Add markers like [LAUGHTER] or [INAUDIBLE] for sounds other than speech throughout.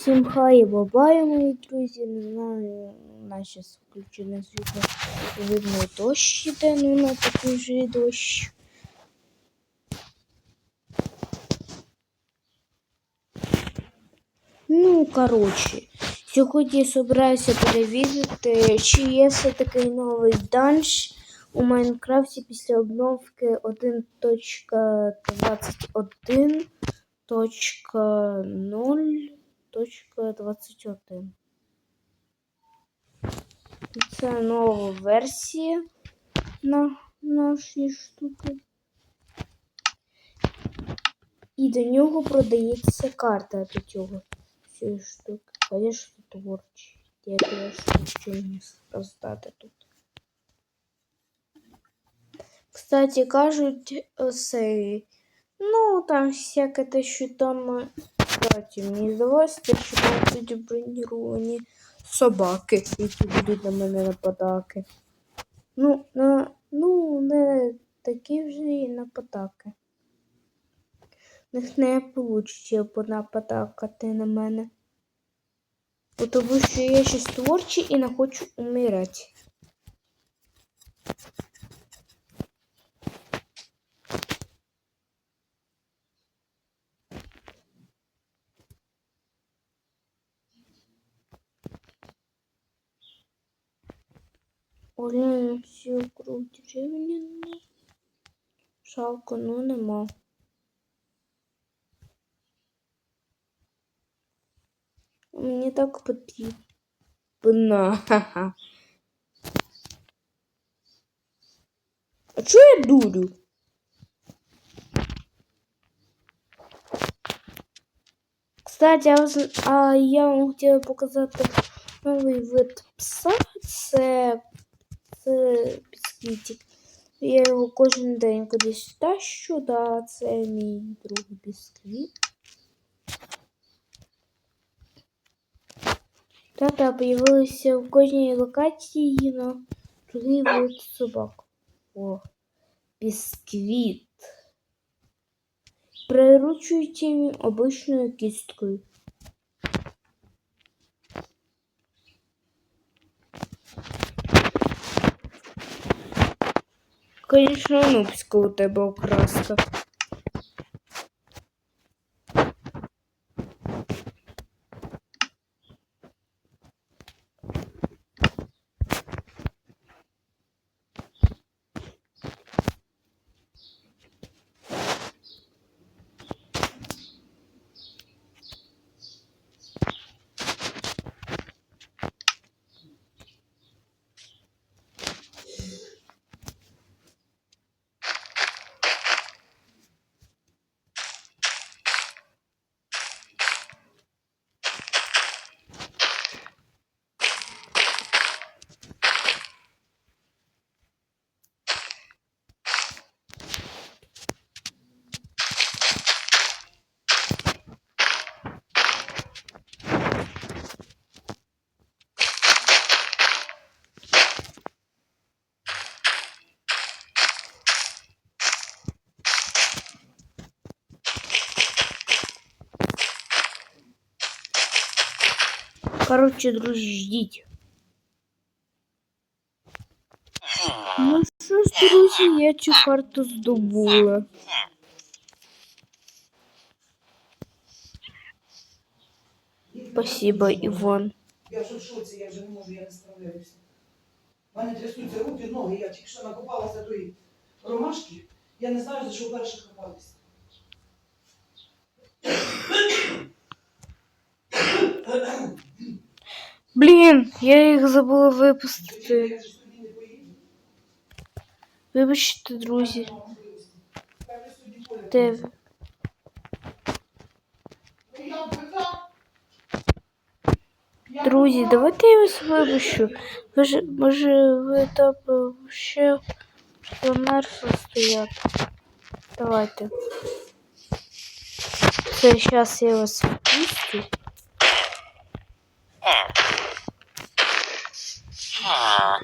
Всім хай, бабай, мої друзі. Не знаю, зараз включене світло. Видно, дощ іде, ну на такий же дощ. Ну, коротше, сьогодні я собираюся перевірити, чи є все такий новий данж у Майнкрафті після обновки 1.21.0.21. Це нова версія на нашій штуки. І до нього продається карта до цього цієї штуки. Конечно, творчі. Я теж хочу мені роздати тут. Кстати, кажуть, оцей, ну, там всяке те, що там, е, кстати, мені здалося, що будуть броніровані собаки, які будуть на мене нападати. Ну, на, ну, не такі вже і нападаки. В них не вийде понападакати на мене. Бо Тому що я щось творчий і не хочу умирати. Олена все крутить рівняно. Жалко, ну нема. Мені так потрібно. Ха-ха. А чого я дурю? Кстати, а, воз- а я вам хотіла показати новий вид пса. Це, це бісквітик. Я його кожен день кудись тащу, да, це мій друг бісквіт. Та-та, появилися в кожній локації на другий вид собак. О, бісквіт. Приручується він обичною кісткою. Конечно, нубська у тебе окраска. Короче, друзі, ждіть. Ну що ж, друзі, я цю карту здобула. Спасибо, Іван. Я вже в шоці, я вже не можу, я не справляюся. У мене трясуться руки, ноги, я тільки що накопалася тої ромашки, я не знаю, за що перше хапатися. Блін, я їх забула випустити. Я ж сьогодні не поїду. Вибачте, друзі. Нема можливості. Так, я сьогодні поїду. Де ви? Ну, я вбита. Я Друзі, вбита. давайте я вас вибачу. Ви ж, може, ви там е, ще замерзли стояти. Давайте. Це зараз я вас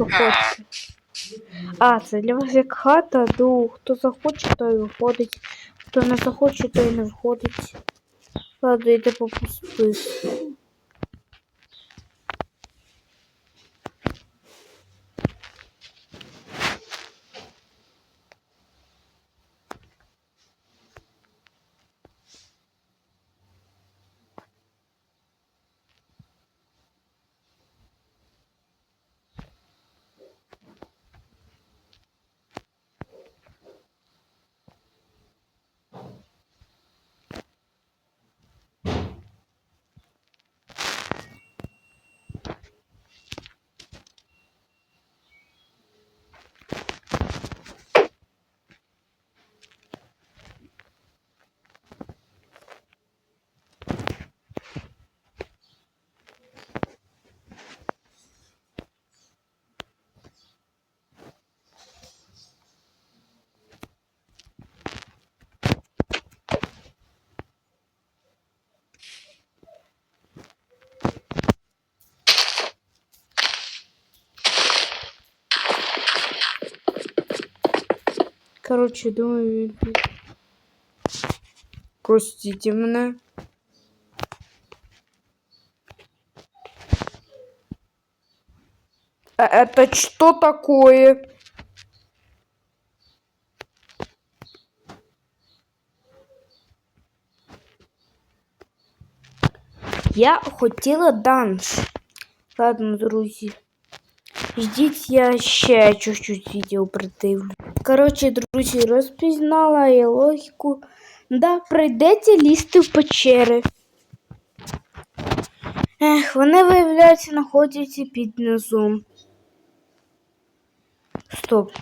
Впустю. хоче. А, це для вас як хата, ну хто захоче, той виходить. Хто не захоче, той не виходить. Ладно, йде по списку. Коротше, думаю, він тут. Простите мене. А это что такое? Я хотіла данж. Ладно, друзі. Ждіть, я ще чуть-чуть відео придивлю. Коротше, друзі, розпізнала я логіку. Да, прийдеться лізти в печери. Ех, вони, виявляється, знаходяться під низом. Стоп.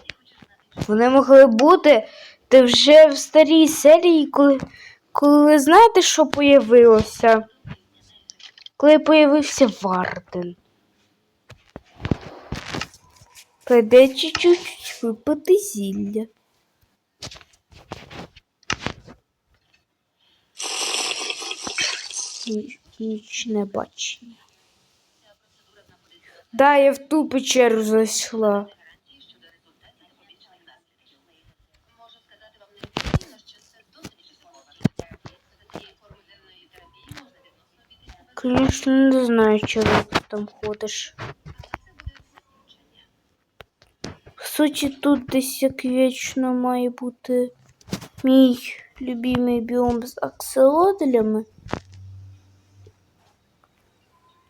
Вони могли бути ти вже в старій серії, коли, коли знаєте, що появилося? Коли появився Варден. Прийдеться чуть-чуть випити зілля. Нічне бачення. Да, я в ту печеру зайшла. Звісно, не знаю, чого ти там ходиш. суті, тут десь як вічно має бути мій любимий біом з акселоделями.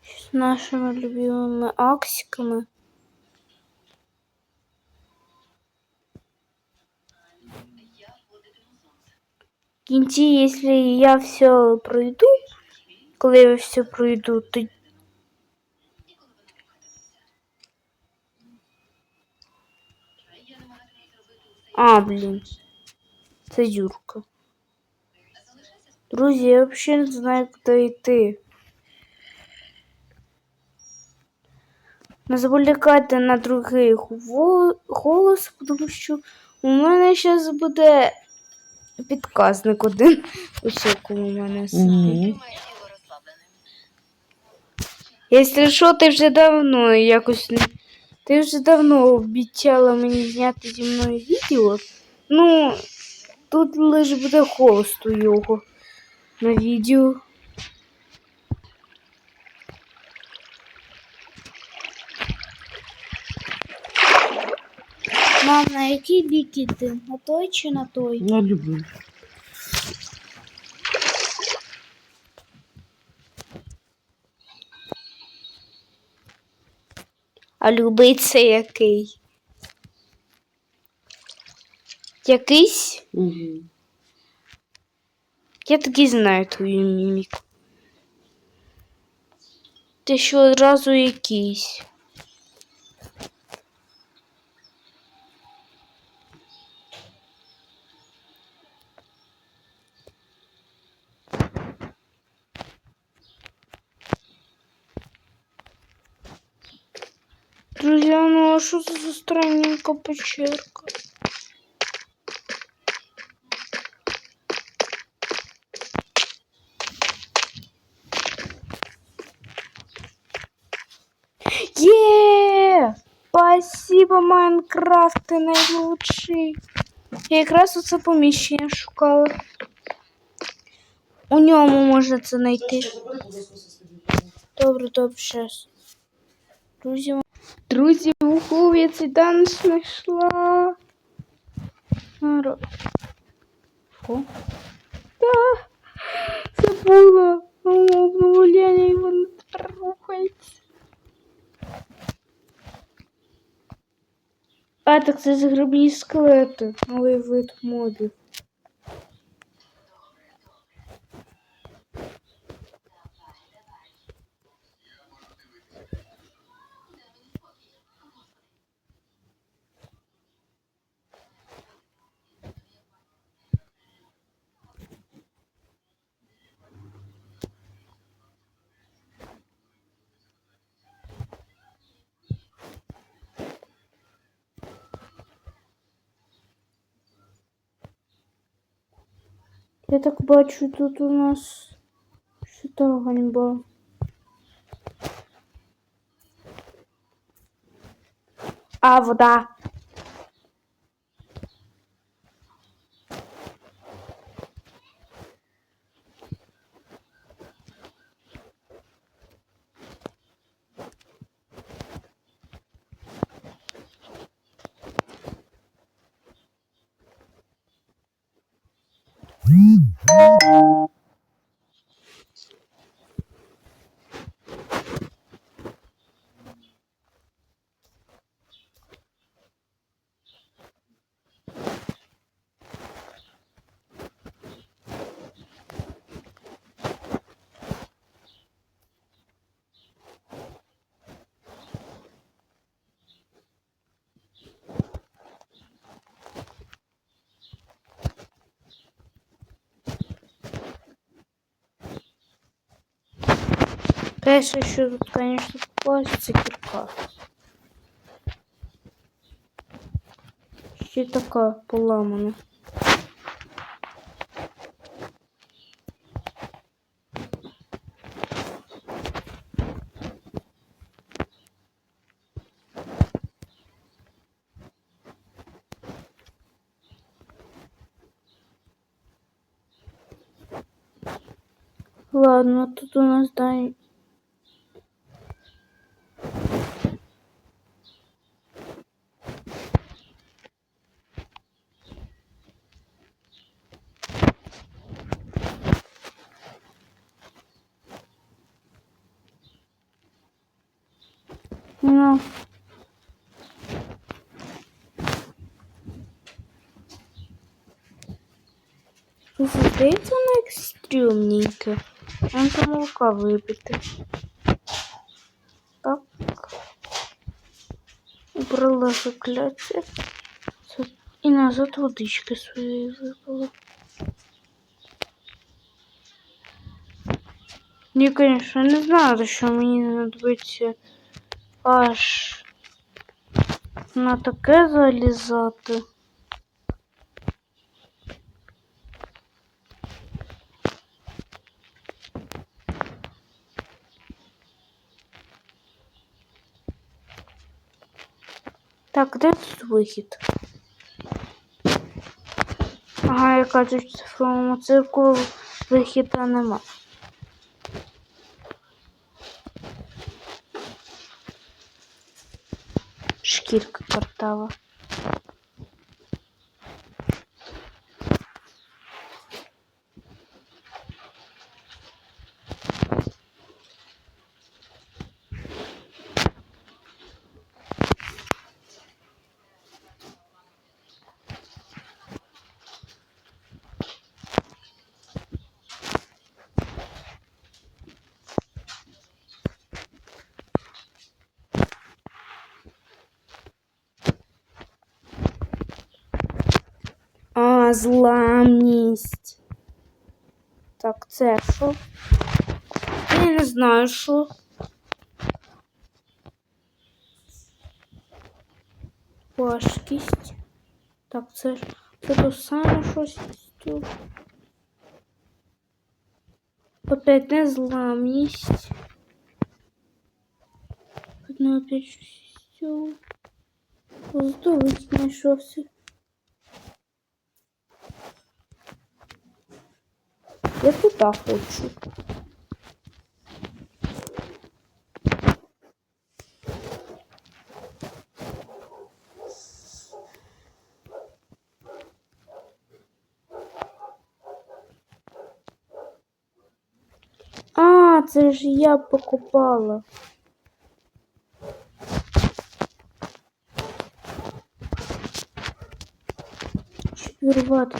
З нашими любимими аксиками. В кінці, якщо я все пройду, коли я все пройду, то А, блін. Це дюрка. Друзі, я взагалі не знаю, куди йти. Не заволікайте на другий го- голос, тому що у мене зараз буде підказник один. [LAUGHS] Ось якому у мене сидить. Якщо що, ти вже давно якось не. Ти вже давно обіцяла мені зняти зі мною відео. Ну, тут лише буде голос у його на відео. Мам, на який бік іти? На той чи на той? Я люблю. А любий це який? Якийсь? Угу. Я таки знаю твою міміку. Ти що одразу якийсь. Друзья, ну а что это за странненькая пещерка? Є! Спасибо, Майнкрафт, ти найлучший. Я якраз оце поміщення шукала. У ньому можна це знайти. Добре, добре, щас. Друзі, Друзі, уху, я цей данж знайшла. Наро- Що? Да, забула. Обновлення і воно тепер рухається. А, так це загребні скелети. Новий вид мобів. Я так бачу, тут у нас що ганьба. А, вода. Перше, що тут, звісно, попалось, це кірка. Ще така поламана. Ладно, тут у нас дай. Ну. Слушай, здається, воно як стрімненьке. Нам там молока випити. Так. Убрала закляття. І назад водички своєї випила. Ні, конечно, не знаю, за що мені знадобиться аж на таке залізати. Так, де тут вихід? Ага, я кажу, в цифровому цирку вихіда нема. Шкірка картава. А, зламність. Так, це що? Я не знаю, що. Важкість. Так, це ж це то саме щось. Опять незламність. Ну, опять щось. Здобуть знайшовся. Я туди хочу. А, це ж я покупала. Вірвати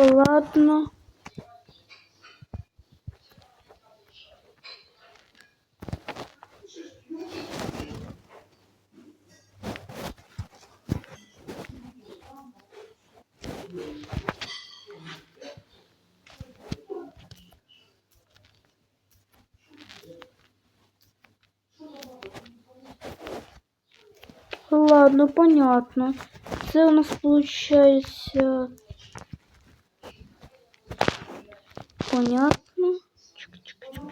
Ладно. Ладно, понятно. Це у нас получается понятно. Чик -чик -чик.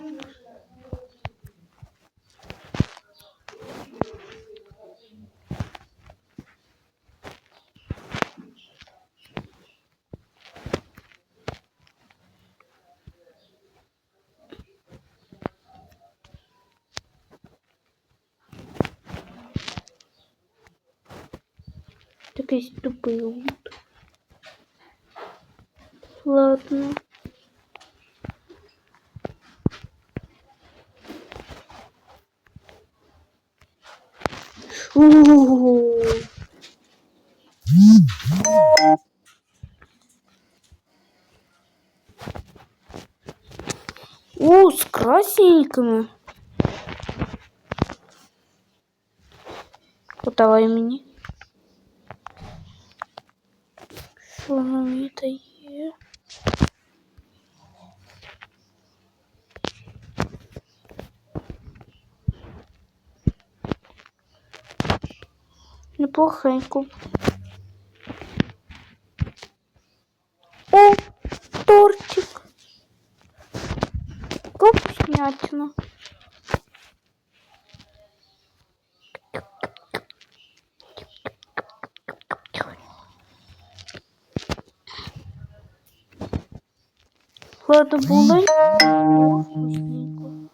Такой тупый лут. Ладно. О, с красненькими. Подавай мені. Що воно мені дає? Неплохенько. Булочку. Вкусненько.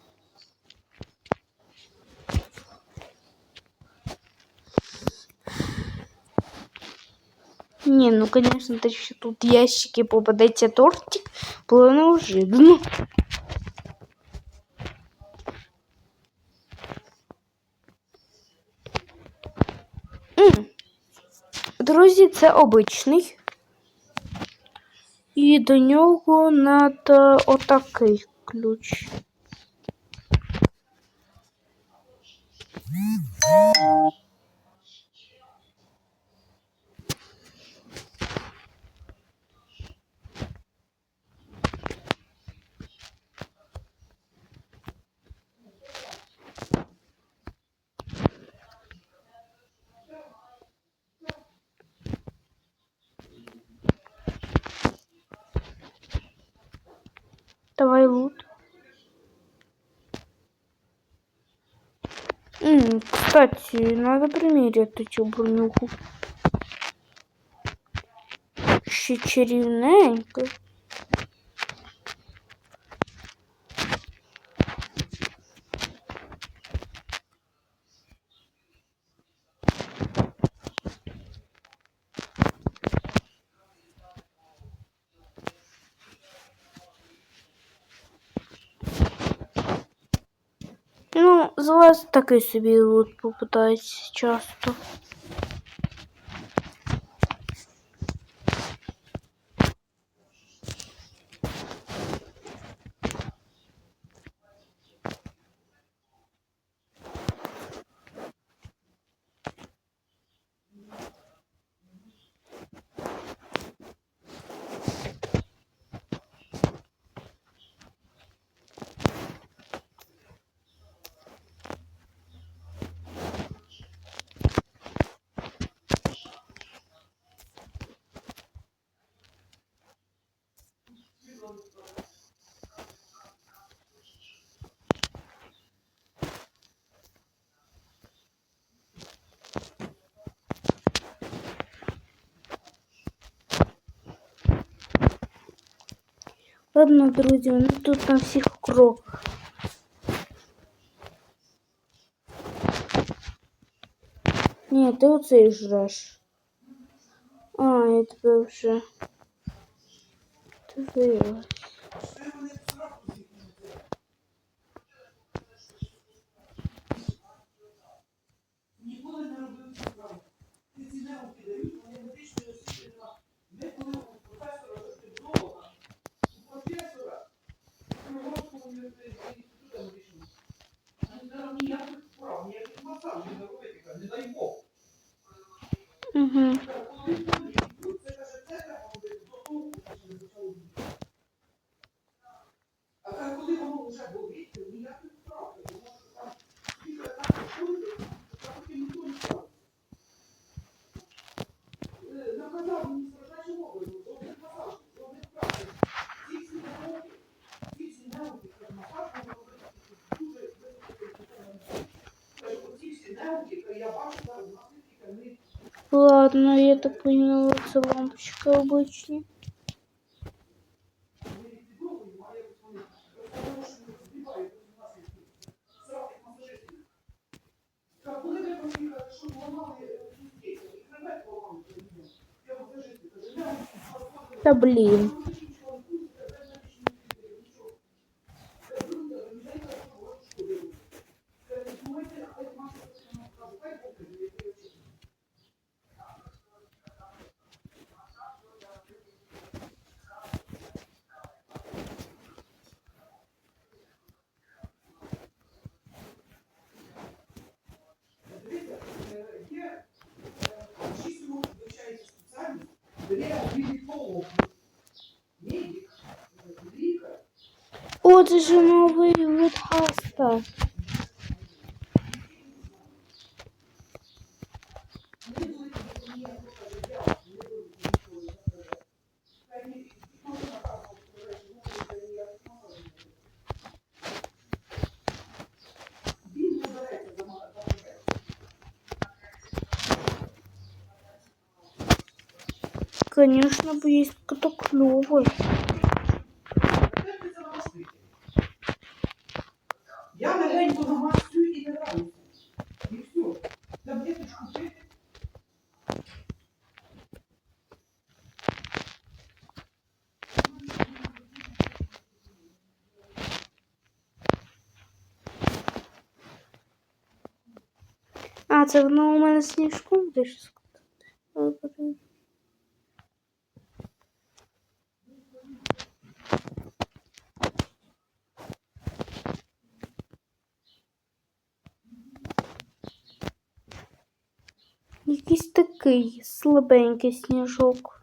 Не, ну конечно, то еще тут ящики попадайте тортик. Было неожиданно. Друзі, це обичний. І до нього треба отакий ключ. Давай лут. М, кстати, надо примерить эту бронюху. Ще. Такий собі лут попадається часто. Ладно, друзі, ну тут на всіх кроках. Ні, ти оцей жреш. А, я тебе вже. Дивилась. Ніколи Ладно, я так поняла, это лампочка обычная. Да блин. науку. Медик, лікар. Отже, новий вид хаста. конечно, есть кто клевый. Я легенько намастую і не радуюся. Все. Таблеточку пити. А, це воно у мене сніжком десь якийсь такий слабенький сніжок.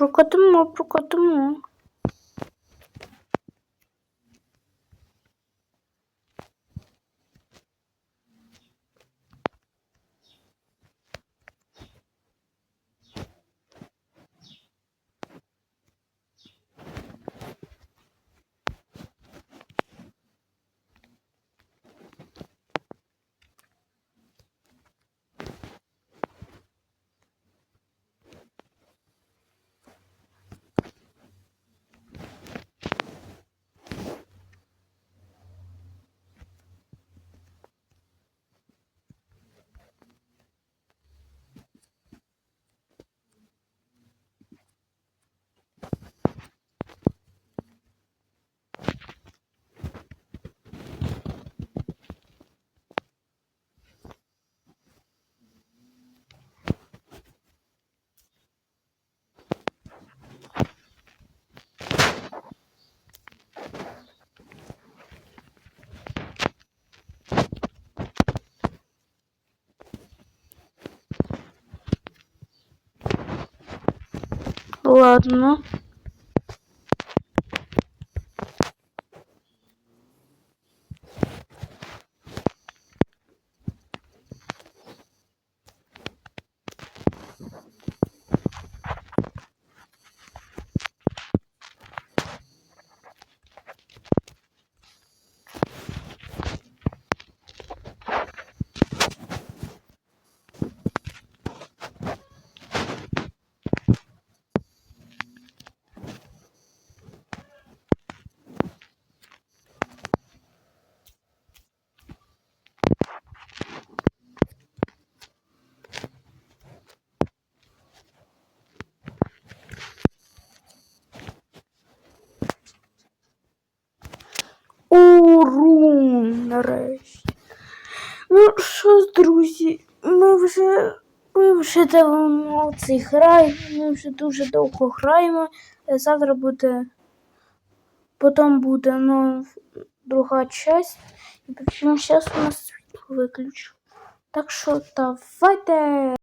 Prokatım mı? Prokatım mı? Ладно. Нарешті. Ну що ж, друзі, ми вже, ми вже давно цей грай, ми вже дуже довго граємо. Е, Завтра буде, потім буде ну, друга часть. І причому зараз у нас світло виключу. Так що давайте.